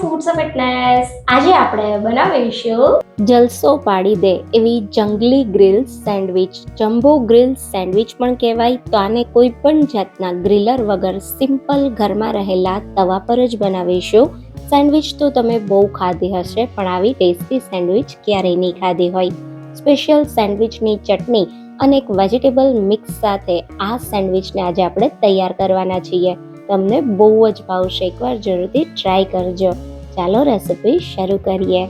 Foods of આજે આપણે બનાવીશું જલસો પાડી દે એવી જંગલી grill sandwich. Jumbo grill sandwich પણ કહેવાય. તો આને કોઈ પણ જાતના ગ્રીલર વગર સિમ્પલ ઘરમાં રહેલા તવા પર જ બનાવીશું. સેન્ડવિચ તો તમે બહુ ખાધી હશે, પણ આવી ટેસ્ટી સેન્ડવિચ ક્યારેય નહીં ખાધી હોય. સ્પેશિયલ સેન્ડવિચની ચટણી અને એક વેજીટેબલ મિક્સ સાથે આ સેન્ડવિચને આજે આપણે તૈયાર કરવાના છીએ. તમને બહુ જ ભાવશે. એકવાર જરૂરથી ટ્રાય કરજો. ચાલો રેસીપી શરૂ કરીએ.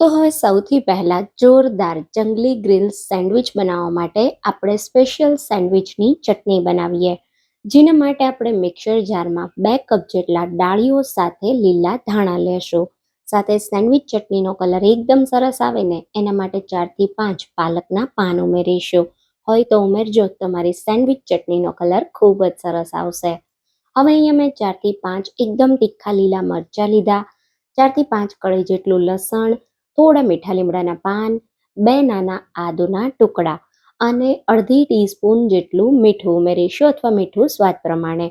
તો હવે સૌથી પહેલાં જોરદાર જંગલી ગ્રીલ્સ સેન્ડવિચ બનાવવા માટે આપણે સ્પેશિયલ સેન્ડવિચની ચટણી બનાવીએ. જેના માટે આપણે મિક્સર જારમાં બે કપ જેટલા ડાળીઓ સાથે લીલા ધાણા લેશું. સાથે સેન્ડવિચ ચટણીનો કલર એકદમ સરસ આવે ને, એના માટે ચારથી પાંચ પાલકના પાન ઉમેરીશું. હોય તો ઉમેરજો તમારી સેન્ડવિચ ચટણીનો કલર ખૂબ જ સરસ આવશે. હવે અહીંયા મેં ચારથી પાંચ એકદમ તીખા લીલા મરચાં લીધા. ચારથી પાંચ કળી જેટલું લસણ, થોડા મીઠા લીમડાના પાન, બે નાના આદુના ટુકડા અને અડધી ટીસ્પૂન જેટલું મીઠું ઉમેરીશું અથવા મીઠું સ્વાદ પ્રમાણે.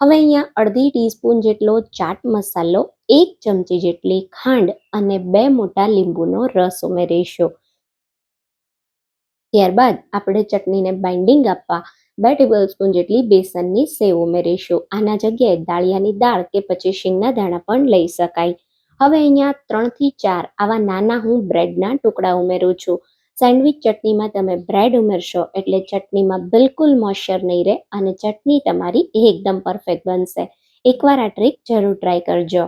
હવે અહીંયા અડધી ટીસ્પૂન જેટલો ચાટ મસાલો, એક ચમચી જેટલી ખાંડ અને બે મોટા લીંબુનો રસ ઉમેરીશું. ત્યારબાદ આપણે ચટણીને બાઇન્ડિંગ આપવા બે ટેબલ સ્પૂન જેટલી બેસનની સેવ ઉમેરીશું. આના જગ્યાએ દાળિયાની દાળ કે પછી શીંગના દાણા પણ લઈ શકાય. હવે અહીંયા ત્રણથી ચાર આવા નાના હું બ્રેડના ટુકડા ઉમેરું છું. સેન્ડવિચ ચટણીમાં તમે બ્રેડ ઉમેરશો એટલે ચટણીમાં બિલકુલ મોઇશ્ચર નહીં રહે અને ચટણી તમારી એકદમ પરફેક્ટ બનશે. એકવાર આ ટ્રીક જરૂર ટ્રાય કરજો.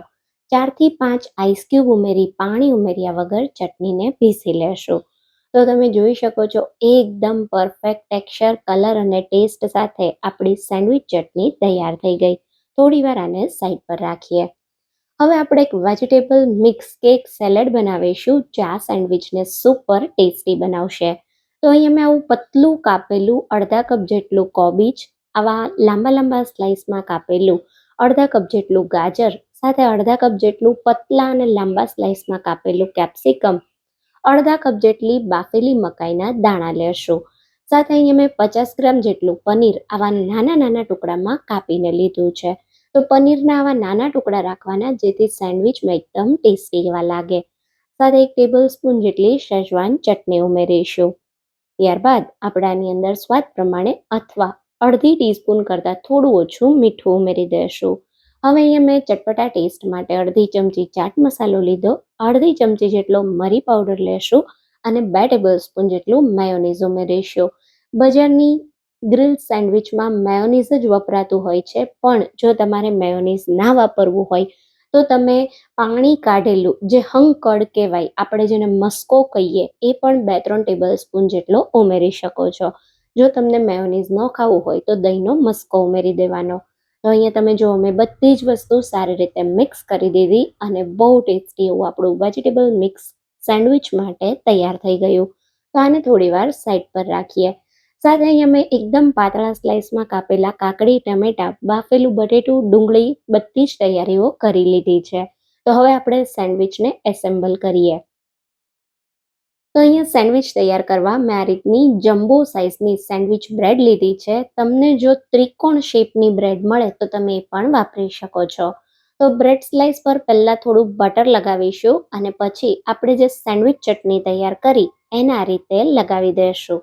ચારથી પાંચ આઈસ ક્યુબ ઉમેરી પાણી ઉમેર્યા વગર ચટણીને પીસી લેશું. તો તમે જોઈ શકો છો, એકદમ પરફેક્ટ ટેક્સચર કલર અને ટેસ્ટ સાથે આપણી સેન્ડવિચ ચટણી તૈયાર થઈ ગઈ. થોડી વાર આને સાઈડ પર રાખીએ. હવે આપણે એક વેજીટેબલ મિક્સ કેક સેલેડ બનાવીશું, જે આ સેન્ડવિચને સુપર ટેસ્ટી બનાવશે. તો અહીંયા મેં આવું પતલું કાપેલું, અડધા કપ જેટલું કોબીજ આવા લાંબા લાંબા સ્લાઇસમાં કાપેલું, અડધા કપ જેટલું ગાજર, સાથે અડધા કપ જેટલું પતલા અને લાંબા સ્લાઇસમાં કાપેલું કેપ્સિકમ અડધા કપ જેટલી બાફેલી મકાઈના દાણા લેશું. સાથે અહીંયા મેં પચાસ ગ્રામ જેટલું પનીર આવા નાના નાના ટુકડામાં કાપીને લીધું છે. તો પનીરના આવા નાના ટુકડા રાખવાના જેથી સેન્ડવિચમાં એકદમ ટેસ્ટી એવા લાગે. સાથે એક ટેબલ સ્પૂન જેટલી શેઝવાન ચટણી ઉમેરીશું. ત્યારબાદ આપણાની અંદર સ્વાદ પ્રમાણે અથવા અડધી ટીસ્પૂન કરતાં થોડું ઓછું મીઠું ઉમેરી દઈશું હવે અહીંયા મેં ચટપટા ટેસ્ટ માટે અડધી ચમચી ચાટ મસાલો લીધો. અડધી ચમચી જેટલો મરી પાવડર લેશું અને બે ટેબલ સ્પૂન જેટલું મેયોનીઝ ઉમેરીશું. બજારની ગ્રીલ સેન્ડવિચમાં મેયોનીઝ જ વપરાતું હોય છે, પણ જો તમારે મેયોનીઝ ના વાપરવું હોય, તો તમે પાણી કાઢેલું, જે હંકડ કહેવાય, આપણે જેને મસ્કો કહીએ, એ પણ બે ત્રણ ટેબલ સ્પૂન જેટલો ઉમેરી શકો છો. જો તમને મેયોનીઝ ન ખાવું હોય, તો દહીંનો મસ્કો ઉમેરી દેવાનો. તો અહીંયા તમે જુઓ, મેં બધી જ વસ્તુ સારી રીતે મિક્સ કરી દીધી અને બહુ ટેસ્ટી એવું આપણું વેજીટેબલ મિક્સ સેન્ડવિચ માટે તૈયાર થઈ ગયું. તો આને થોડીવાર સાઈડ પર રાખીએ. સાથે અહીંયા મેં એકદમ પાતળા સ્લાઇસમાં કાપેલા કાકડી, ટમેટા, બાફેલું બટેટું, ડુંગળી બધી જ તૈયારીઓ કરી લીધી છે. તો હવે આપણે સેન્ડવિચને એસેમ્બલ કરીએ. તો અહીંયા સેન્ડવિચ તૈયાર કરવા મેં આ રીતની જમ્બો સાઇઝની સેન્ડવિચ બ્રેડ લીધી છે. તમને જો ત્રિકોણ શેપની બ્રેડ મળે તો તમે એ પણ વાપરી શકો છો. તો બ્રેડ સ્લાઇસ પર પહેલાં થોડું બટર લગાવીશું અને પછી આપણે જે સેન્ડવિચ ચટણી તૈયાર કરી એના રીતે લગાવી દઈશું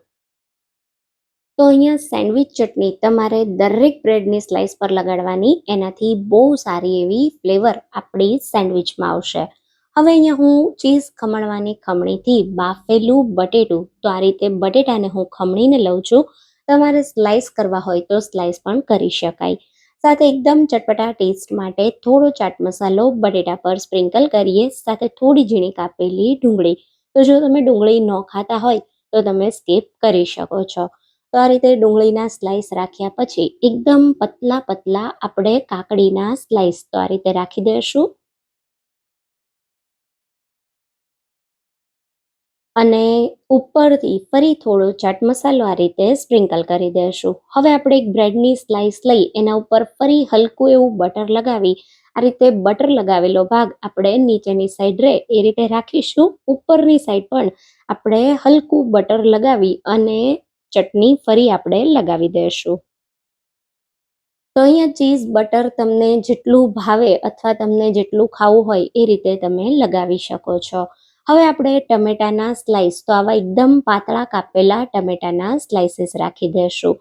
તો અહીંયા સેન્ડવિચ ચટણી તમારે દરેક બ્રેડની સ્લાઇસ પર લગાડવાની એનાથી બહુ સારી એવી ફ્લેવર આપણી સેન્ડવિચમાં આવશે. હવે અહીંયા હું ચીઝ ખમણવાની ખમણીથી બાફેલું બટેટું, તો આ રીતે બટેટાને હું ખમણીને લઉં છું. તમારે સ્લાઇસ કરવા હોય તો સ્લાઇસ પણ કરી શકાય. સાથે એકદમ ચટપટા ટેસ્ટ માટે થોડો ચાટ મસાલો બટેટા પર સ્પ્રિંકલ કરીએ. સાથે થોડી ઝીણી કાપેલી ડુંગળી. તો જો તમે ડુંગળી ન ખાતા હોય તો તમે સ્કીપ કરી શકો છો. તો આ રીતે ડુંગળીના સ્લાઇસ રાખ્યા પછી એકદમ પતલા પતલા આપણે કાકડીના સ્લાઇસ તો આ રીતે રાખી દઈશું. અને ઉપરથી ફરી થોડો ચાટ મસાલો આ રીતે સ્પ્રિંકલ કરી દઈશું હવે આપણે એક બ્રેડની સ્લાઇસ લઈ એના ઉપર ફરી હલકું એવું બટર લગાવી, આ રીતે બટર લગાવેલો ભાગ આપણે નીચેની સાઈડ રહે એ રીતે રાખીશું. ઉપરની સાઈડ પણ આપણે હલકું બટર લગાવી અને ચટણી ફરી આપણે લગાવી દઈશું તો અહીંયા ચીઝ, બટર તમને જેટલું ભાવે અથવા તમને જેટલું ખાવું હોય એ રીતે તમે લગાવી શકો છો. હવે આપણે ટમેટાના સ્લાઇસ તો આવા એકદમ પાતળા કાપેલા ટમેટાના સ્લાઇસીસ રાખી દેશું.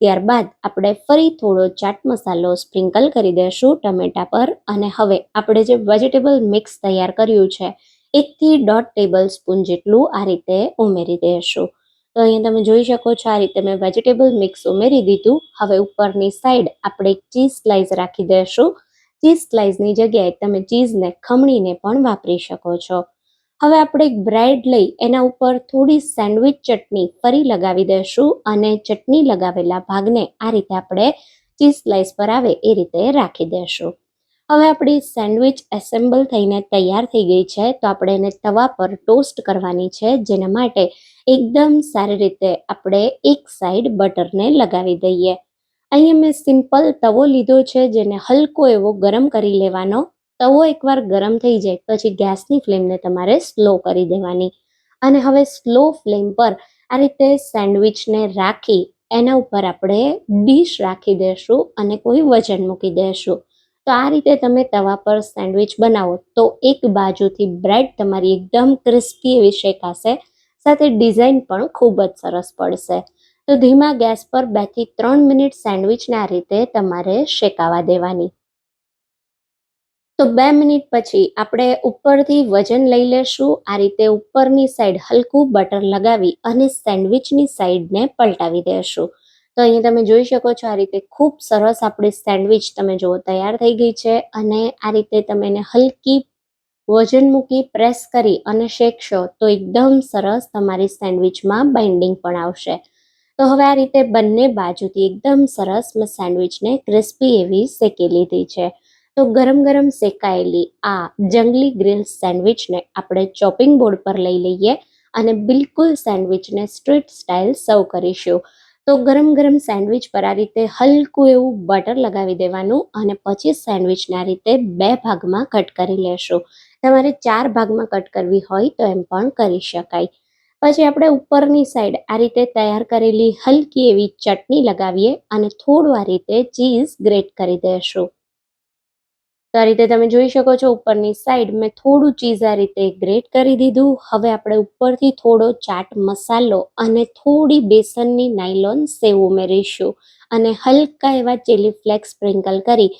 ત્યારબાદ આપણે ફરી થોડો ચાટ મસાલો સ્પ્રિંકલ કરી દેશું ટમેટા પર અને હવે આપણે જે વેજીટેબલ મિક્સ તૈયાર કર્યું છે, એકથી દોઢ ટેબલ સ્પૂન જેટલું આ રીતે ઉમેરી દેશું. તો અહીંયા તમે જોઈ શકો છો આ રીતે મેં વેજીટેબલ મિક્સ ઉમેરી દીધું. હવે ઉપરની સાઈડ આપણે ચીઝ સ્લાઇસ રાખી દઈશું ચીઝ સ્લાઇસની જગ્યાએ તમે ચીઝને ખમણીને પણ વાપરી શકો છો. હવે આપણે એક બ્રેડ લઈ એના ઉપર થોડી સેન્ડવિચ ચટણી ફરી લગાવી દઈશું અને ચટણી લગાવેલા ભાગને આ રીતે આપણે ચીઝ સ્લાઇસ પર આવે એ રીતે રાખી દઈશું. હવે આપણી સેન્ડવિચ એસેમ્બલ થઈને તૈયાર થઈ ગઈ છે તો આપણે એને તવા પર ટોસ્ટ કરવાની છે જેના માટે એકદમ સારી રીતે આપણે એક સાઈડ બટરને લગાવી દઈએ. અહીંયા મેં સિમ્પલ તવો લીધો છે જેને હલકો એવો ગરમ કરી લેવાનો તવો એકવાર ગરમ થઈ જાય, પછી ગેસની ફ્લેમને તમારે સ્લો કરી દેવાની. અને હવે સ્લો ફ્લેમ પર આ રીતે સેન્ડવિચને રાખી, એના ઉપર આપણે ડીશ રાખી દેશું અને કોઈ વજન મૂકી દેશું. તો આ રીતે તમે તવા પર સેન્ડવિચ બનાવો તો એક બાજુથી બ્રેડ તમારી એકદમ ક્રિસ્પી એવી શેકાશે, સાથે ડિઝાઇન પણ ખૂબ જ સરસ પડશે. તો ધીમા ગેસ પર બેથી ત્રણ મિનિટ સેન્ડવિચને આ રીતે તમારે શેકાવા દેવાની. તો બે મિનિટ પછી આપણે ઉપરથી વજન લઈ લેશું. આ રીતે ઉપરની સાઈડ હલકું બટર લગાવી અને સેન્ડવિચની સાઈડને પલટાવી દેશું. તો અહીંયા તમે જોઈ શકો છો આ રીતે ખૂબ સરસ આપણી સેન્ડવિચ તમે જુઓ તૈયાર થઈ ગઈ છે અને આ રીતે તમે એને હલકી વજન મૂકી પ્રેસ કરી અને શેકશો તો એકદમ સરસ તમારી સેન્ડવિચમાં બાઇન્ડિંગ પણ આવશે. તો હવે આ રીતે બંને બાજુથી એકદમ સરસ મેં સેન્ડવિચને ક્રિસ્પી એવી શેકી લીધી છે. તો ગરમ ગરમ શેકાયેલી આ જંગલી ગ્રીલ સેન્ડવિચને આપણે ચોપિંગ બોર્ડ પર લઈ લઈએ અને બિલકુલ સેન્ડવિચને સ્ટ્રીટ સ્ટાઇલ સર્વ કરીશું. તો ગરમ ગરમ સેન્ડવિચ પર આ રીતે હલકું એવું બટર લગાવી દેવાનું અને પછી સેન્ડવિચને આ રીતે બે ભાગમાં કટ કરી લેશું. તમારે ચાર ભાગમાં કટ કરવી હોય તો એમ પણ કરી શકાય. પછી આપણે ઉપરની સાઈડ આ રીતે તૈયાર કરેલી હલકી એવી ચટણી લગાવીએ અને થોડું આ રીતે ચીઝ ગ્રેટ કરી દેશું. તો આ રીતે તમે જોઈ શકો છો ઉપરની સાઈડ મેં થોડું ચીઝ આ રીતે ગ્રેટ કરી દીધું. હવે આપણે ઉપરથી થોડો ચાટ મસાલો અને થોડી બેસનની નાયલોન સેવ ઉમેરીશું અને હલકા એવા ચીલી ફ્લેક્સ સ્પ્રિંકલ કરી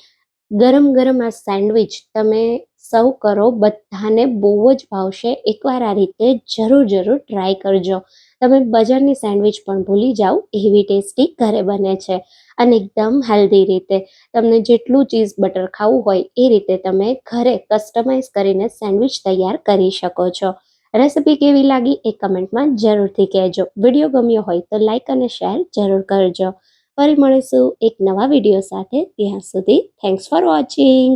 ગરમ ગરમ આ સેન્ડવિચ તમે સર્વ કરો. બધાને બહુ જ ભાવશે. એકવાર આ રીતે જરૂર જરૂર ટ્રાય કરજો. તમે બજારની સેન્ડવિચ પણ ભૂલી જાઓ, એવી ટેસ્ટી ઘરે બને છે અને એકદમ હેલ્ધી રીતે. તમને જેટલું ચીઝ બટર ખાવું હોય, એ રીતે તમે ઘરે કસ્ટમાઇઝ કરીને સેન્ડવિચ તૈયાર કરી શકો છો. રેસિપી કેવી લાગી એ કમેન્ટમાં જરૂરથી કહેજો. વીડિયો ગમ્યો હોય તો લાઇક અને શેર જરૂર કરજો. ફરી મળીશું એક નવા વીડિયો સાથે. ત્યાં સુધી થેન્ક્સ ફોર વોચિંગ